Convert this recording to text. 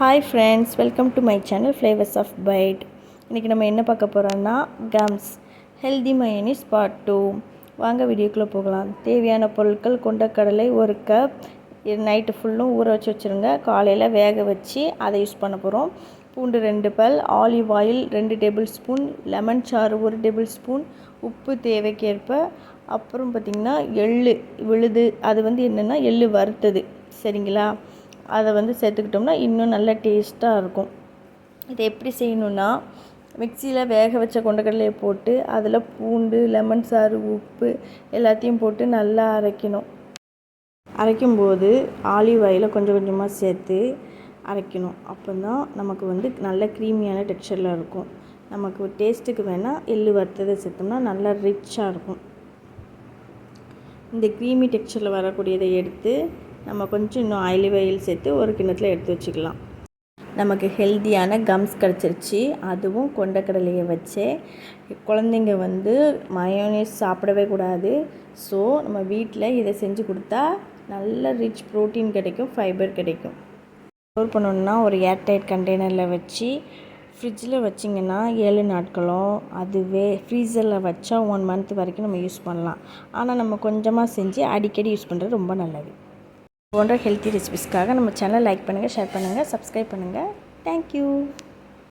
Hi friends welcome to my channel flavours of bite இன்றைக்கி நம்ம என்ன பார்க்க போகிறோன்னா கம்ஸ் ஹெல்தி மயனிஸ் பார்ட் டூ வாங்க வீடியோக்குள்ளே போகலாம். தேவையான பொருட்கள் கொண்டக்கடலை ஒரு கப் நைட்டு ஃபுல்லும் ஊற வச்சு வச்சுருங்க. காலையில் வேக வச்சு அதை யூஸ் பண்ண போகிறோம் பூண்டு ரெண்டு பல் ஆலிவ் ஆயில் ரெண்டு டேபிள் ஸ்பூன் லெமன் சாறு ஒரு டேபிள் ஸ்பூன் உப்பு தேவைக்கேற்ப. அப்புறம் பார்த்திங்கன்னா எள்ளு விழுது. அது வந்து என்னென்னா எள்ளு வறுத்தது. சரிங்களா? அதை வந்து சேர்த்துக்கிட்டோம்னா இன்னும் நல்ல டேஸ்ட்டாக இருக்கும். இதை எப்படி செய்யணுன்னா மிக்சியில் வேக வச்ச கொண்டக்கடலையை போட்டு அதில் பூண்டு லெமன் சாறு உப்பு எல்லாத்தையும் போட்டு நல்லா அரைக்கணும். அரைக்கும்போது ஆலிவ் ஆயிலை கொஞ்சம் கொஞ்சமாக சேர்த்து அரைக்கணும். அப்போ தான் நமக்கு வந்து நல்ல க்ரீமியான டெக்ஸ்டரில் இருக்கும். நமக்கு டேஸ்ட்டுக்கு வேணால் எள்ளு வறுத்ததை சேர்த்தோம்னா நல்லா ரிச்சாக இருக்கும். இந்த க்ரீமி டெக்ஸ்சரில் வரக்கூடியதை எடுத்து நம்ம கொஞ்சம் இன்னும் ஆயிலி ஆயில் சேர்த்து ஒரு கிண்ணத்தில் எடுத்து வச்சுக்கலாம். நமக்கு ஹெல்த்தியான கம்ஸ் கிடச்சிருச்சு. அதுவும் கொண்டக்கடலையை வச்சே குழந்தைங்க வந்து மயோனீஸ் சாப்பிடவே கூடாது. ஸோ நம்ம வீட்டில் இதை செஞ்சு கொடுத்தா நல்ல ரிச் ப்ரோட்டீன் கிடைக்கும் ஃபைபர் கிடைக்கும். ஸ்டோர் பண்ணணுன்னா ஒரு ஏர்டைட் கண்டெய்னரில் வச்சு ஃப்ரிட்ஜில் வச்சிங்கன்னா ஏழு நாட்களும் அதுவே ஃப்ரீசரில் வச்சா ஒன் மந்த் வரைக்கும் நம்ம யூஸ் பண்ணலாம். ஆனால் நம்ம கொஞ்சமாக செஞ்சு அடிக்கடி யூஸ் பண்ணுறது ரொம்ப நல்லது. போன்ற ஹெல்த்தி ரெசிபிஸ்க்காக நம்ம சேனல் லைக் பண்ணுங்கள் ஷேர் பண்ணுங்கள் சப்ஸ்கிரைப் பண்ணுங்கள் தேங்க்யூ